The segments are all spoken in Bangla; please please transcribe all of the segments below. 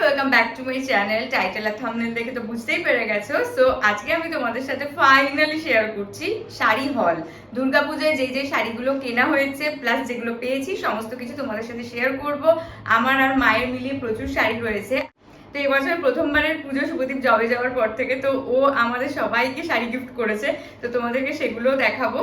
ওয়েলকাম ব্যাক চ্যানেল টাইটেল আর দেখে বুঝতেই পেরে গেছো। আজকে আমি তোমাদের সাথে ফাইনালি শেয়ার করছি শাড়ি হল দুর্গাপূজায় যে যে শাড়িগুলো কেনা হয়েছে প্লাস যেগুলো পেয়েছি, সমস্ত কিছু তোমাদের সাথে শেয়ার আমার আর মায়ের মিলিয়ে প্রচুর শাড়ি রয়েছে। তো এবছর প্রথমবারের পুজো, শুভদীপ জবে যাওয়ার পর থেকে তো ও আমাদের সবাইকে শাড়ি গিফট করেছে। তো তোমাদেরকে সেগুলোও দেখাবো।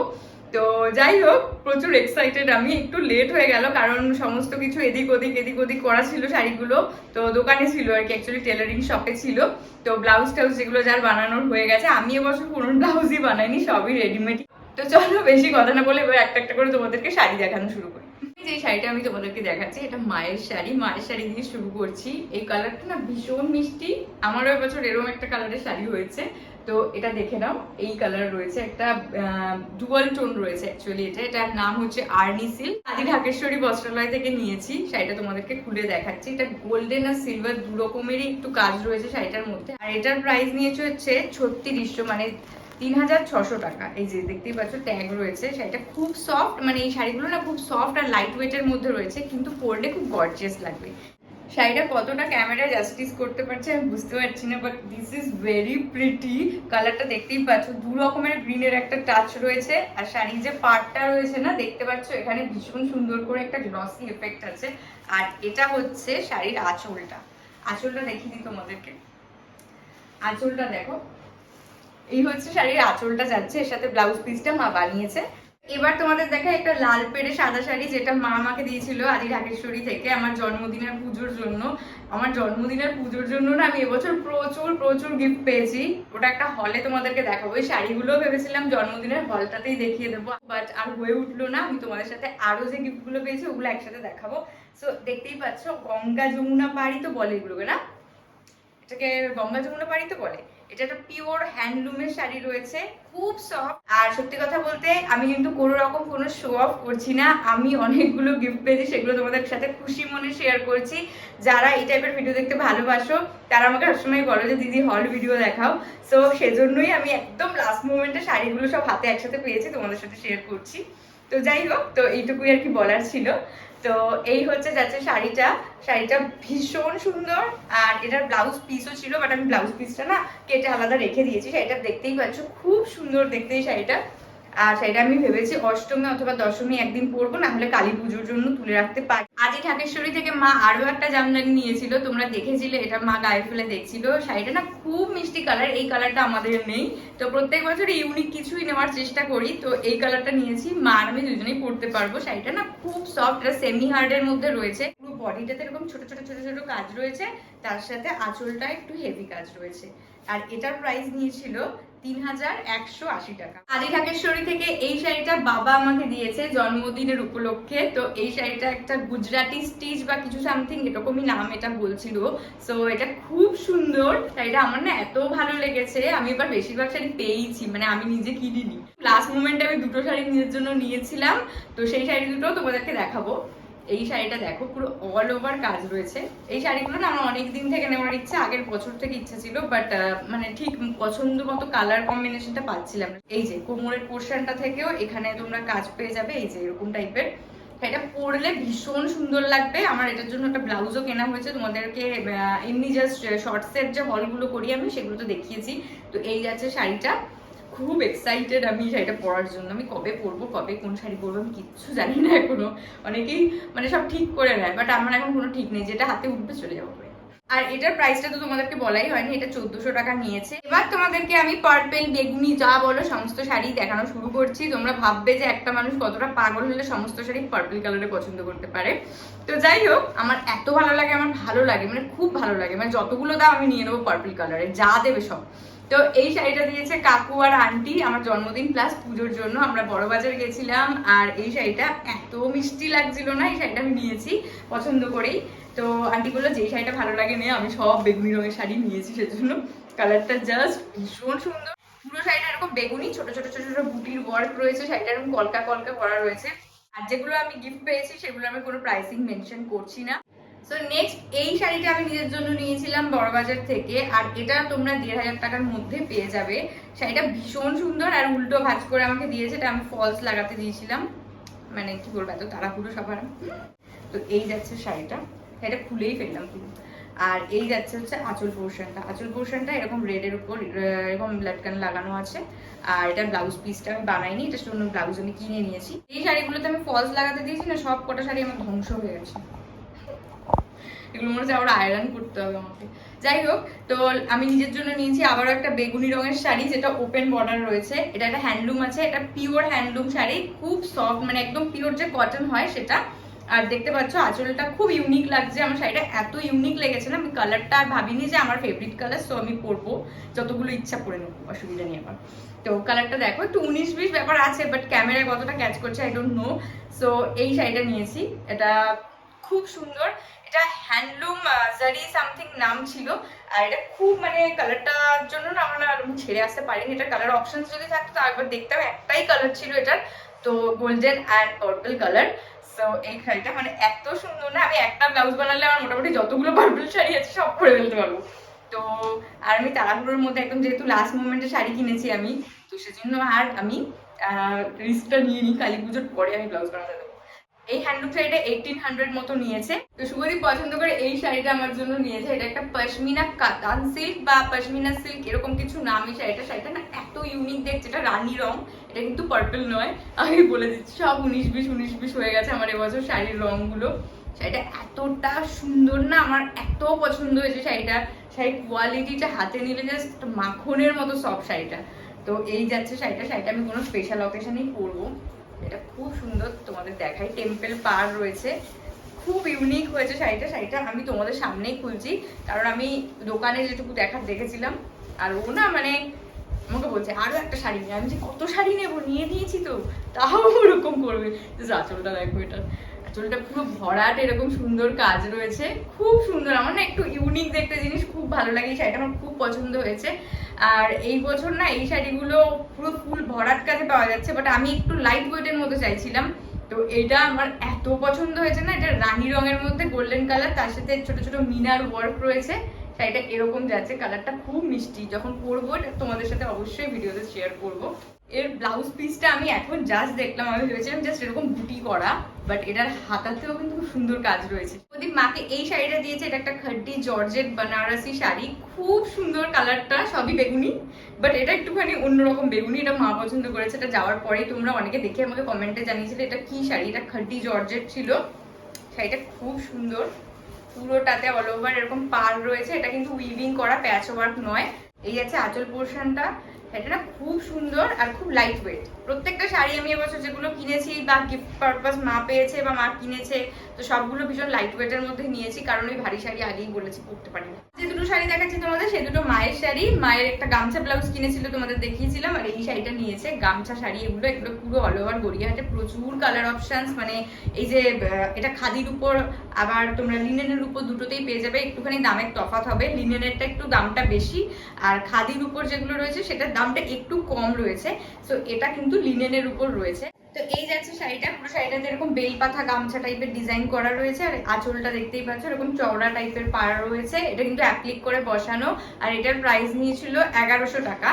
তো যাই হোক, প্রচুর এক্সাইটেড আমি একটু লেট হয়ে গেল, কারণ সমস্ত কিছু এদিক ওদিক এদিক ওদিক করা ছিল শাড়িগুলো। তো দোকানে ছিল আর কি অ্যাকচুয়ালি টেলারিং শপে ছিল। তো ব্লাউজ টাউজ যেগুলো যার বানানোর হয়ে গেছে, আমি এবছর কোনো ব্লাউজই বানাইনি, সবই রেডিমেড তো চলো, বেশি কথা না বলে এবার একটা একটা করে তোমাদেরকে শাড়ি দেখানো শুরু করি। যে শাড়িটা আমি তোমাদেরকে দেখাচ্ছি, এটা মায়ের শাড়ি। মায়ের শাড়ি দিয়ে শুরু করছি। এই কালারটা না ভীষণ মিষ্টি। আমারও এবছর এরকম একটা কালারের শাড়ি হয়েছে। তো এটা দেখে নাও, এই কালার রয়েছে একটা ডুয়াল টোন রয়েছে অ্যাকচুয়ালি এটা। এটার নাম হচ্ছে আর্নি সিল্ক আদি ঢাকেশ্বরী বস্ত্রালয় থেকে নিয়েছি, শাড়িটা তোমাদেরকে খুলে দেখাচ্ছি। এটা গোল্ডেন আর সিলভার দু রকমেরই একটু কাজ রয়েছে শাড়িটার মধ্যে। আর এটার প্রাইস নিয়েছে হচ্ছে ছত্রিশশো মানে তিন হাজার ছশো টাকা। এই যে দেখতেই পাচ্ছ ট্যাগ রয়েছে। শাড়িটা খুব সফট মানে এই শাড়িগুলো না খুব সফট আর লাইট ওয়েটের মধ্যে রয়েছে, কিন্তু পরলে খুব গর্জিয়াস লাগবে। শাড়িটা কতটা ক্যামেরা জাস্টিস করতে পারছে আমি বুঝতে পারছি না but this is very pretty কালারটা দেখতেই পাচ্ছ, দু রকমের গ্রিনের একটা টাচ রয়েছে, আর শাড়ির যে পার্টটা রয়েছে না, দেখতে পাচ্ছ এখানে ভীষণ সুন্দর করে একটা গ্লসি এফেক্ট আছে। আর এটা হচ্ছে শাড়ির আঁচলটা। আঁচলটা দেখিয়ে দিই তোমাদেরকে। আঁচলটা দেখো। এই হচ্ছে শাড়ির আঁচলটা যাচ্ছে, এর সাথে ব্লাউজ পিসটা মা বানিয়েছে। এবার তোমাদের দেখা একটা লাল পেড়ে সাদা শাড়ি যেটা মা আমাকে দিয়েছিল আদি ঢাকেশ্বরী থেকে আমার জন্মদিনের পুজোর জন্য। আমার জন্মদিনের পুজোর জন্য না আমি এবছর প্রচুর প্রচুর গিফট পেয়েছি। ওটা একটা হলে তোমাদেরকে দেখাবো। ওই শাড়িগুলো ভেবেছিলাম জন্মদিনের হলটাতেই দেখিয়ে দেবো। বাট আর হয়ে উঠল না। আমি তোমাদের সাথে আরও যে গিফটগুলো পেয়েছি, ওগুলো একসাথে দেখাবো। সো দেখতেই পাচ্ছ, গঙ্গা যমুনা পাড়ি তো বলে এগুলোকে না? এটাকে গঙ্গা যমুনা পাড়ি তো বলে। এটা একটা পিওর হ্যান্ডলুমের শাড়ি রয়েছে, খুব সফট আর সত্যি কথা বলতে, আমি কিন্তু কোনো রকম কোনো শো অফ করছি না। আমি অনেকগুলো গিফট পেয়েছি, সেগুলো তোমাদের সাথে খুশি মনে শেয়ার করছি। যারা এই টাইপের ভিডিও দেখতে ভালোবাসো, তারা আমাকে সবসময় বলো যে, দিদি হল ভিডিও দেখাও। সো সেজন্যই আমি একদম লাস্ট মোমেন্টে শাড়িগুলো সব হাতে একসাথে পেয়েছি, তোমাদের সাথে শেয়ার করছি। তো যাই হোক, তো এইটুকুই আর কি বলার ছিল। তো এই হচ্ছে যাচ্ছে শাড়িটা। শাড়িটা ভীষণ সুন্দর আর এটার ব্লাউজ পিসও ছিল বাট আমি ব্লাউজ পিসটা না কেটে আলাদা রেখে দিয়েছি। শাড়িটা দেখতেই পাচ্ছ, খুব সুন্দর দেখতে এই শাড়িটা। আর শাড়িটা আমি ভেবেছি অষ্টমী অথবা দশমী একদিন পরবো না হলে কালী পুজোর জন্য তুলে রাখতে পারি। আজই ঢাকেশ্বরী থেকে মা আরও একটা জামদানি নিয়েছিল, তোমরা দেখেছিলে, এটা মা গায়ে ফেলে দেখছিল। শাড়িটা না খুব মিষ্টি কালার, এই কালারটা আমাদের নেই। তো প্রত্যেক বছর ইউনিক কিছুই নেওয়ার চেষ্টা করি, তো এই কালারটা নিয়েছি, মা আর আমি দুজনেই পরতে পারব। শাড়িটা না খুব সফট এটা সেমি হার্ডের মধ্যে রয়েছে। পুরো বডিটাতে এরকম ছোট ছোট ছোট ছোট কাজ রয়েছে, তার সাথে আঁচলটা একটু হেভি কাজ রয়েছে। আর এটার প্রাইস নিয়েছিল তিন হাজার একশো আশি টাকা। আদি ঢাকেশ্বরী থেকে এই শাড়িটা বাবা আমাকে দিয়েছে জন্মদিনের উপলক্ষে। তো এই শাড়িটা একটা গুজরাটি স্টিচ বা কিছু সামথিং এরকমই নাম এটা বলছিল। সো এটা খুব সুন্দর। শাড়িটা আমার না এত ভালো লেগেছে। আমি এবার বেশিরভাগ শাড়ি পেয়েছি মানে আমি নিজে কিনিনি। লাস্ট মোমেন্টে আমি দুটো শাড়ি নিজের জন্য নিয়েছিলাম। তো সেই শাড়ি দুটো তোমাদেরকে দেখাবো। এই শাড়িটা দেখো, পুরো অল ওভার কাজ রয়েছে। এই শাড়িগুলো না আমার অনেক দিন থেকে নেওয়ার ইচ্ছে, আগের বছর থেকে ইচ্ছা ছিল বাট মানে ঠিক পছন্দ মতো কালার কম্বিনেশনটা পাচ্ছিলাম এই যে, কোমরের পোর্শনটা থেকেও এখানে তোমরা কাজ পেয়ে যাবে, এই যে, এরকম টাইপের এটা পরলে ভীষণ সুন্দর লাগবে। আমার এটার জন্য একটা ব্লাউজও কেনা হয়েছে। তোমাদেরকে এমনি জাস্ট শর্টসের যে হলগুলো করি আমি, সেগুলো তো দেখিয়েছি। তো এই যাচ্ছে শাড়িটা। খুব এক্সাইটেড আমি শাড়িটা পরার জন্য। আমি কবে পরবো, কবে কোন শাড়ি পরবো আমি কিচ্ছু জানি না এখনও। অনেকেই মানে সব ঠিক করে নেয় বাট আমার এখন কোনো ঠিক নেই, যেটা হাতে উঠবে চলে যাব আর এটার প্রাইসটা তো তোমাদেরকে বলাই হয়নি, এটা চোদ্দশো টাকা নিয়েছে। এবার তোমাদেরকে আমি পার্পেল বেগুনি, যা বলো, সমস্ত শাড়ি দেখানো শুরু করছি। তোমরা ভাববে যে একটা মানুষ কতটা পাগল হলে সমস্ত শাড়ি পার্পল কালারে পছন্দ করতে পারে। তো যাই হোক, আমার এত ভালো লাগে, আমার ভালো লাগে মানে খুব ভালো লাগে। মানে যতগুলো দাম আমি নিয়ে নেব পার্পল কালারে যা দেবে সব। তো এই শাড়িটা দিয়েছে কাকু আর আন্টি, আমার জন্মদিন প্লাস পুজোর জন্য। আমরা বড় বাজার গেছিলাম আর এই শাড়িটা এত মিষ্টি লাগছিল না, এই শাড়িটা আমি নিয়েছি পছন্দ করেই। তো আন্টি বলল যে শাড়িটা ভালো লাগে নে, আমি সব বেগুনি রঙের শাড়ি নিয়েছি সেজন্য। কালারটা জাস্ট ভীষণ সুন্দর। পুরো শাড়িটা এরকম বেগুনি, ছোট ছোট ছোট ছোট বুটির ওয়ার্ক রয়েছে, শাড়িটা এরকম কলকা কলকা করা রয়েছে। আর যেগুলো আমি গিফট পেয়েছি সেগুলো আমি কোনো প্রাইসিং মেনশন করছি না। সো নেক্সট এই শাড়িটা আমি নিজের জন্য নিয়েছিলাম বড়বাজার থেকে, আর এটা তোমরা দেড় হাজার টাকার মধ্যে পেয়ে যাবে। শাড়িটা ভীষণ সুন্দর, আর উল্টো ভাঁজ করে আমাকে দিয়েছে, এটা আমি ফলস লাগাতে দিয়েছিলাম। মানে কি বলব, এত তাড়াহুড়ো সবার। তো এই যাচ্ছে শাড়িটা। এটা খুলেই ফেললাম আর এই যাচ্ছে হচ্ছে আঁচল পোর্শনটা। আঁচল পোর্শনটা এরকম রেডের উপর এরকম লাটকান লাগানো আছে। আর এটা ব্লাউজ পিসটা আমি বানাইনি, এটা অন্য ব্লাউজ আমি কিনে নিয়েছি। এই শাড়িগুলোতে আমি ফলস লাগাতে দিয়েছি না, সব কটা শাড়ি আমার ধ্বংস হয়ে গেছে। এগুলো মনে হচ্ছে আবার আয়রন করতে হবে আমাকে। যাই হোক, তো আমি নিজের জন্য নিয়েছি আবারও একটা বেগুনি রঙের শাড়ি, যেটা ওপেন বর্ডার রয়েছে। এটা একটা হ্যান্ডলুম আছে, এটা পিওর হ্যান্ডলুম শাড়ি, খুব সফট মানে একদম পিওর যে কটন হয় সেটা। আর দেখতে পাচ্ছ, আঁচলটা খুব ইউনিক লাগছে, আমার শাড়িটা এত ইউনিক লেগেছে না, আমি কালারটা আর ভাবিনি যে আমার ফেভারিট কালার সো আমি পরবো। যতগুলো ইচ্ছা পরে নেব, অসুবিধা নেই আমার। তো কালারটা দেখো, একটু উনিশ বিশ ব্যাপার আছে বাট ক্যামেরায় কতটা ক্যাচ করছে আই ডোন্ট নো সো এই শাড়িটা নিয়েছি, এটা খুব সুন্দর। এটা হ্যান্ডলুম জারি সামথিং নাম ছিল। আর এটা খুব মানে কালারটার জন্য না আমরা ছেড়ে আসতে পারিনি। এটা কালার অপশন যদি থাকতো তো একবার দেখতাম একটাই কালার ছিল এটার। তো golden and purple colour so এই শাড়িটা মানে এত সুন্দর না। আমি একটা ব্লাউজ বানালে আমার মোটামুটি যতগুলো পার্পল শাড়ি আছে সব পরে ফেলতে পারব। তো, আর আমি তাড়াহুড়োর মধ্যে একদম যেহেতু লাস্ট মোমেন্টে শাড়ি কিনেছি আমি, তো সেজন্য আর আমি রিস্কটা নিয়ে নিই কালী পুজোর পরে আমি ব্লাউজ বানাতে এই হ্যান্ডলুম শাড়িটা এইটিন হান্ড্রেড মতো নিয়েছে। তো শুভদীপ পছন্দ করে এই শাড়িটা আমার জন্য নিয়েছে। এটা একটা পশমিনা কাতান সিল্ক বা পশমিনা সিল্ক এরকম কিছু নাম এই শাড়িটা। শাড়িটা না এত ইউনিক দেখছে এটা রানী রং, এটা কিন্তু পার্পল নয়। আমি বলে দিচ্ছি, সব উনিশ বিশ উনিশ বিশ হয়ে গেছে আমার এবছর শাড়ির রংগুলো। শাড়িটা এতটা সুন্দর না, আমার এত পছন্দ হয়েছে শাড়িটা। শাড়ির কোয়ালিটিটা হাতে নিলে জাস্ট মাখনের মতো সব শাড়িটা। তো এই যাচ্ছে শাড়িটা। শাড়িটা আমি কোনো স্পেশাল অকেশনেই পরবো। এটা খুব সুন্দর তোমাদের দেখাই। টেম্পেল পার রয়েছে। খুব ইউনিক হয়েছে শাড়িটা। শাড়িটা আমি তোমাদের সামনেই খুলছি। কারণ আমি দোকানে যেটুকু দেখার দেখেছিলাম। আর ও না মানে আমাকে বলছে আরও একটা শাড়ি নিয়ে আমি যে, কত শাড়ি নেব? নিয়ে নিয়েছি তো। তাও ওরকম করবে। যে আঁচলটা দেখো এটা। আঁচলটা পুরো ভরাট, এরকম সুন্দর কাজ রয়েছে। খুব সুন্দর। আমার না একটু ইউনিক দেখতে জিনিস খুব ভালো লাগে। শাড়িটা আমার খুব পছন্দ হয়েছে। আর এই বছর না এই শাড়িগুলো পুরো ফুল ভরাট কাজে পাওয়া যাচ্ছে বাট আমি একটু লাইট ওয়েটের মধ্যে চাইছিলাম। তো এটা আমার এত পছন্দ হয়েছে না, এটা রানী রঙের মধ্যে গোল্ডেন কালার তার সাথে ছোট ছোট মিনার ওয়ার্ক রয়েছে। শাড়িটা এরকম যাচ্ছে কালারটা খুব মিষ্টি। যখন পরবো, এটা তোমাদের সাথে অবশ্যই ভিডিওতে শেয়ার করব। এর ব্লাউজ পিসটা আমি এখন জাস্ট দেখলাম, আমি ভেবেছিলাম জাস্ট এরকম বুটি করা। বাট এটার হাতাতেও কিন্তু খুব সুন্দর কাজ রয়েছে। প্রদীপ মাকে এই শাড়িটা দিয়েছে, এটা একটা খাড্ডি জর্জেট বানারসি শাড়ি। খুব সুন্দর কালারটা, সবই বেগুনি, বাট এটা একটুখানি অন্যরকম বেগুনি, এটা মা পছন্দ করেছে, এটা যাওয়ার পরেই তোমরা অনেকে দেখে আমাকে কমেন্টে জানিয়েছিলে এটা কি শাড়ি, এটা খাড্ডি জর্জেট ছিল। শাড়িটা খুব সুন্দর, পুরোটাতে অল ওভার এরকম পার রয়েছে, এটা কিন্তু উইভিং করা প্যাচ ওয়ার্ক নয়। এই আছে আঁচল পোর্শনটা এটা খুব সুন্দর আর খুব লাইট ওয়েট প্রত্যেকটা শাড়ি আমি এবছর যেগুলো কিনেছি বা গিফট পারপাস মা পেয়েছে বা মা কিনেছে, তো সবগুলো ভীষণ লাইট ওয়েটের মধ্যে নিয়েছি, কারণ ওই ভারী শাড়ি আগেই বলেছি পরতে পারি না যে দুটো শাড়ি দেখাচ্ছি তোমাদের, সে দুটো মায়ের শাড়ি। মায়ের একটা গামছা ব্লাউজ কিনেছিল, তোমাদের দেখিয়েছিলাম, আর এই শাড়িটা নিয়েছে গামছা শাড়ি এগুলো এগুলো পুরো অল ওভার গড়িয়াহাটে। প্রচুর কালার অপশনস মানে এই যে এটা খাদির উপর, আবার তোমরা লিনেনের উপর দুটোতেই পেয়ে যাবে। একটুখানি দামের তফাৎ হবে। লিনেনেরটা একটু দামটা বেশি। আর খাদির উপর যেগুলো রয়েছে, সেটার দামটা একটু কম রয়েছে সো এটা কিন্তু লিনেনের উপর রয়েছে। তো এই যাচ্ছে শাড়িটা, পুরো শাড়িটাতে এরকম বেল পাতা গামছা টাইপের ডিজাইন করা রয়েছে, আর আঁচলটা দেখতেই পাচ্ছ, এরকম চওড়া টাইপের পাড়া রয়েছে। এটা কিন্তু অ্যাপ্লিক করে বসানো, আর এটার প্রাইস নিয়েছিল এগারোশো টাকা।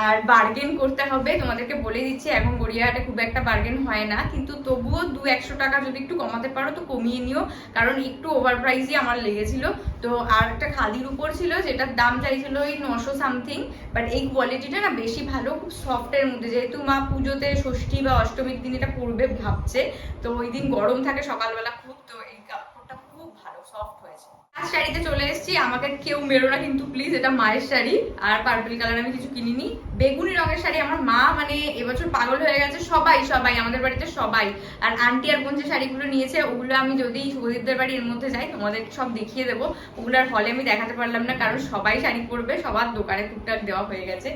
আর বার্গেন করতে হবে, তোমাদেরকে বলে দিচ্ছি, এখন গড়িয়াহাটে খুব একটা বার্গেন হয় না, কিন্তু তবুও দু একশো টাকা যদি একটু কমাতে পারো, তো কমিয়ে নিও, কারণ একটু ওভার প্রাইসই আমার লেগেছিল। তো আর একটা খাদির উপর ছিল, যেটার দাম চাইছিল ওই নশো সামথিং বাট এই কোয়ালিটিটা না বেশি ভালো, খুব সফটের মধ্যে। যেহেতু মা পুজোতে ষষ্ঠী বা অষ্টমীর দিন এটা পরবে ভাবছে, তো ওই দিন গরম থাকে সকালবেলা খুব, তো এই কাপড়টা খুব ভালো সফট হয়েছে লাস্ট শাড়িতে চলে এসেছি। আমাকে কেউ মেরো না কিন্তু প্লিজ এটা মায়ের শাড়ি। আর পার্পল কালার আমি কিছু কিনিনি। বেগুনি রঙের শাড়ি আমার মা মানে এবছর পাগল হয়ে গেছে সবাই সবাই, আমাদের বাড়িতে সবাই। আর আন্টি আর বোন যে শাড়িগুলো নিয়েছে, ওগুলো আমি যদি শুভদীপদের বাড়ি এর মধ্যে যাই, তোমাদের সব দেখিয়ে দেবো। ওগুলো আর হলে আমি দেখাতে পারলাম না, কারণ সবাই শাড়ি পরবে, সবার দোকানে টুকটাক দেওয়া হয়ে গেছে।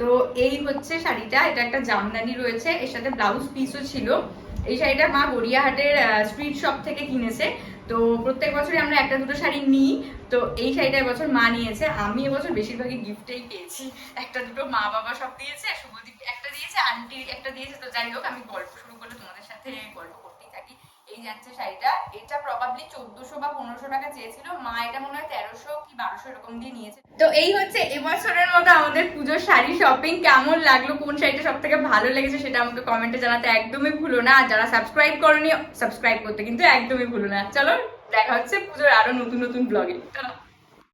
তো এই হচ্ছে শাড়িটা, এটা একটা জামদানি রয়েছে, এর সাথে ব্লাউজ পিসও ছিল। এই শাড়িটা মা গড়িয়াহাটের স্ট্রিট শপ থেকে কিনেছে। তো প্রত্যেক বছরই আমরা একটা দুটো শাড়ি নিই। তো এই শাড়িটা এবছর মা নিয়েছে। আমি এবছর বেশিরভাগই গিফটেই পেয়েছি। একটা দুটো মা বাবা সব দিয়েছে শুভদীপ একটা দিয়েছে, আন্টি একটা দিয়েছে। তো যাই হোক, আমি গল্প শুরু করলে তোমাদের সাথে গল্প এই যাচ্ছে শাড়িটা, এটা প্রবাবলি চোদ্দশো বা পনেরোশো টাকা চেয়েছিল। মা এটা মনে হয় তেরোশো কি বারোশো এরকম দিয়ে নিয়েছে। তো এই হচ্ছে এবছরের মতো আমাদের পুজোর শাড়ি শপিং কেমন লাগল? কোন শাড়িটা সব থেকে ভালো লেগেছে সেটা আমাকে কমেন্টে জানাতে একদমই ভুলো না। আর যারা সাবস্ক্রাইব করনি সাবস্ক্রাইব করতে কিন্তু একদমই ভুলো না। চলো, দেখা হচ্ছে পুজোর আরও নতুন নতুন ব্লগে চলো